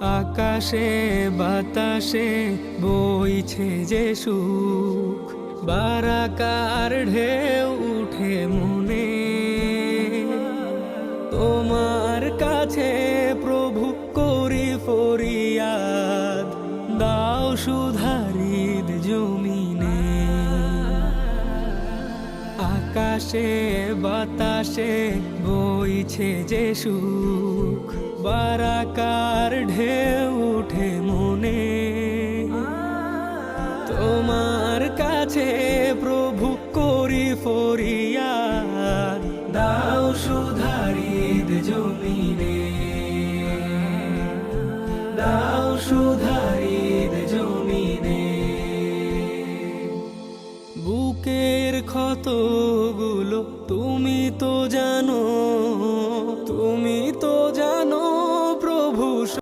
আকাশে, বাতাসে বইছে যে সুখ, বারাকার ঢেউ উঠে মনে। তোমার কাছে প্রভু করি ফরিয়াদ, দাও সুধারিদ জমিনে। আকাশে, বাতাসে বইছে যে সুখ, বারাকার ঢেউ উঠে মনে। তোমার কাছে প্রভু করি ফরিয়া দাও সুধারিত জমিনে। দাও সুধারিত জমিনে। বুকের ক্ষতগুলো তুমি তো জানো।